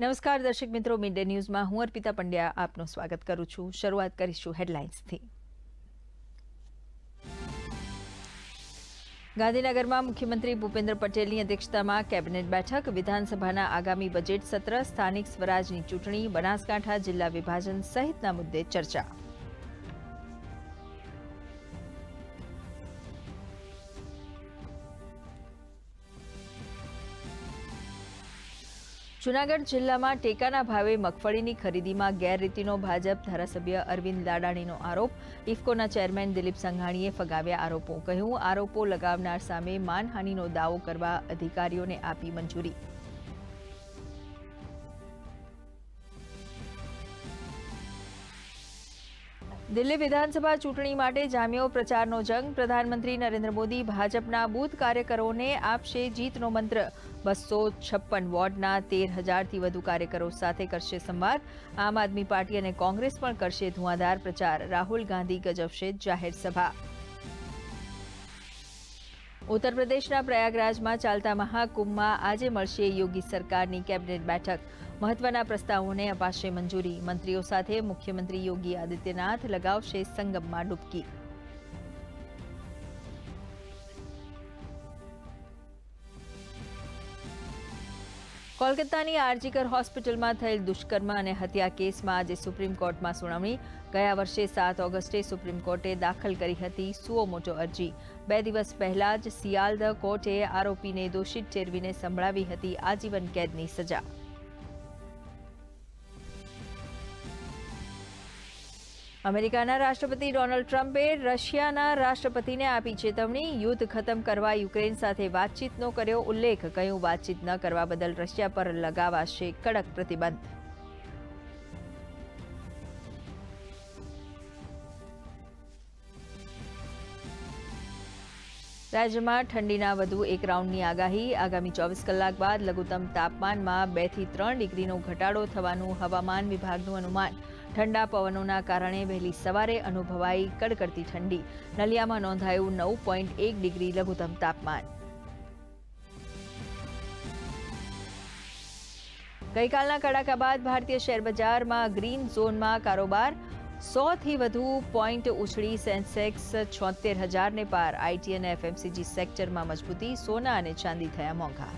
નમસ્કાર દર્શક મિત્રો મિડ ન્યૂઝમાં હું અર્પિતા પંડ્યા આપનું સ્વાગત કરું છું. શરૂઆત કરીશું હેડલાઇન્સથી ગાંધીનગરમાં મુખ્યમંત્રી ભૂપેન્દ્ર પટેલની અધ્યક્ષતામાં કેબિનેટ બેઠક. વિધાનસભાના આગામી બજેટ સત્ર, સ્થાનિક સ્વરાજની ચૂંટણી, બનાસકાંઠા જિલ્લા વિભાજન સહિતના મુદ્દે ચર્ચા. જૂનાગઢ જિલ્લામાં ટેકાના ભાવે મગફળીની ખરીદીમાં ગેરરીતિનો ભાજપ ધારાસભ્ય અરવિંદ લાડાણીનો આરોપ. ઇફકોના ચેરમેન દિલીપ સંઘાણીએ ફગાવ્યા આરોપો. કહ્યું, આરોપો લગાવનાર સામે માનહાનિનો દાવો કરવા અધિકારીઓને આપી મંજૂરી. દિલ્હી વિધાનસભા ચૂંટણી માટે જામ્યો પ્રચારનો જંગ. પ્રધાનમંત્રી નરેન્દ્ર મોદી ભાજપના બૂથ કાર્યકરોને આપશે જીતનો મંત્ર. બસો છપ્પન વોર્ડના તેર હજારથી વધુ કાર્યકરો સાથે કરશે સંવાદ. આમ આદમી પાર્ટી અને કોંગ્રેસ પણ કરશે ધુઆધાર પ્રચાર. રાહુલ ગાંધી ગજવશે જાહેર સભા. ઉત્તર પ્રદેશના પ્રયાગરાજમાં ચાલતા મહાકુંભમાં આજે મળશે યોગી સરકારની કેબિનેટ બેઠક. મહત્વના પ્રસ્તાવોને અપાશે મંજૂરી. મંત્રીઓ સાથે મુખ્યમંત્રી યોગી આદિત્યનાથ લગાવશે સંગમમાં ડૂબકી. કોલકાતાની આરજીકર હોસ્પિટલમાં થયેલ દુષ્કર્મ અને હત્યા કેસમાં આજે સુપ્રીમ કોર્ટમાં સુનાવણી. ગયા વર્ષે સાત ઓગસ્ટે સુપ્રીમ કોર્ટે દાખલ કરી હતી સુઓ મોટો અરજી. બે દિવસ પહેલા જ સિયાલદ કોર્ટે આરોપીને દોષિત ઠેરવીને સંભળાવી હતી આજીવન કેદની સજા. અમેરિકાના રાષ્ટ્રપતિ ડોનાલ્ડ ટ્રમ્પે રશિયાના રાષ્ટ્રપતિને આપી ચેતવણી, યુદ્ધ ખતમ કરવા યુક્રેન સાથે વાતચીતનો કર્યો ઉલ્લેખ, કહ્યું વાતચીત ન કરવા બદલ રશિયા પર લગાવાશે કડક પ્રતિબંધ. રાજ્યમાં ઠંડીના વધુ એક રાઉન્ડની આગાહી, આગામી ચોવીસ કલાક બાદ લઘુત્તમ તાપમાનમાં બેથી ત્રણ ડિગ્રીનો ઘટાડો થવાનું હવામાન વિભાગનું અનુમાન. ઠંડા પવનોના કારણે વહેલી સવારે અનુભવાઈ કડકડતી ઠંડી. નલિયામાં નોંધાયું નવ પોઈન્ટ એક ડિગ્રી લઘુત્તમ તાપમાન. ગઈકાલના કડાકા બાદ ભારતીય શેરબજારમાં ગ્રીન ઝોનમાં કારોબાર સોથી વધુ પોઈન્ટ ઉછળી સેન્સેક્સ છોતેર હજારને પાર. આઈટી અને એફએમસીજી સેક્ટરમાં મજબૂતી સોના અને ચાંદી થયા મોંઘા.